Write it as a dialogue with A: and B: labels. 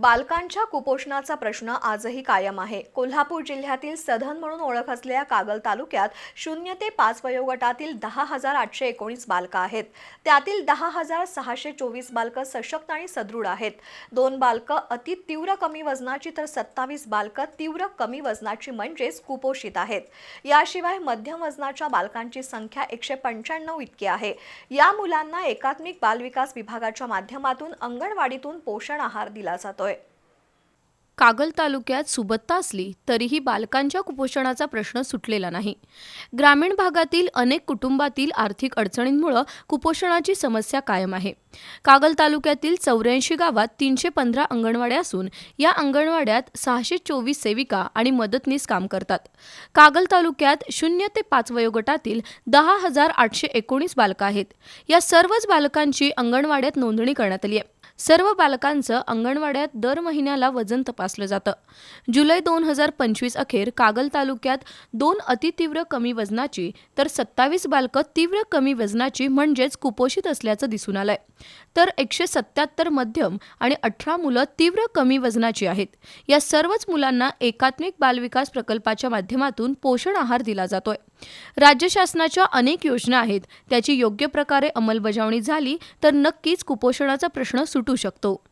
A: बालकांच्या कुपोषणाचा प्रश्न आजही कायम आहे. कोल्हापूर जिल्ह्यातील सधन म्हणून ओळख असलेल्या कागल तालुक्यात शून्य ते पाच वयोगटातील दहा हजार आठशे एकोणीस बालकं आहेत. त्यातील दहा हजार सहाशे चोवीस बालकं सशक्त आणि सदृढ आहेत. दोन बालकं अति तीव्र कमी वजनाची तर सत्तावीस बालकं तीव्र कमी वजनाची म्हणजेच कुपोषित आहेत. याशिवाय मध्यम वजनाच्या बालकांची संख्या एकशे पंच्याण्णव इतकी आहे. या मुलांना एकात्मिक बालविकास विभागाच्या माध्यमातून अंगणवाडीतून पोषण आहार दिला जातो जातोय
B: कागल तालुक्यात सुबत्ता असली तरीही बालकांच्या कुपोषणाचा प्रश्न सुटलेला नाही. ग्रामीण भागातील अनेक कुटुंबातील आर्थिक अडचणींमुळं कुपोषणाची समस्या कायम आहे. कागल तालुक्यातील चौऱ्याऐंशी गावात तीनशे पंधरा अंगणवाड्या असून या अंगणवाड्यात सहाशे चोवीस सेविका आणि मदतनीस काम करतात. कागल तालुक्यात शून्य ते पाच वयोगटातील दहा हजार आठशे एकोणीस बालकं आहेत. या सर्वच बालकांची अंगणवाड्यात नोंदणी करण्यात आली आहे. सर्व बालकांचं अंगणवाड्यात दर महिन्याला वजन तपासलं जातं. जुलै दोन हजार पंचवीस अखेर कागल तालुक्यात दोन अतितीव्र कमी वजनाची तर सत्तावीस बालकं तीव्र कमी वजनाची म्हणजेच कुपोषित असल्याचं दिसून आलंय. तर एकशे सत्याहत्तर मध्यम आणि अठरा मुलं तीव्र कमी वजनाची आहेत. या सर्वच मुलांना एकात्मिक बालविकास प्रकल्पाच्या माध्यमातून पोषण आहार दिला जातोय. राज्य शासनाच्या अनेक योजना आहेत. त्याची योग्य प्रकारे अंमलबजावणी झाली तर नक्कीच कुपोषणाचा प्रश्न सुटू शकतो.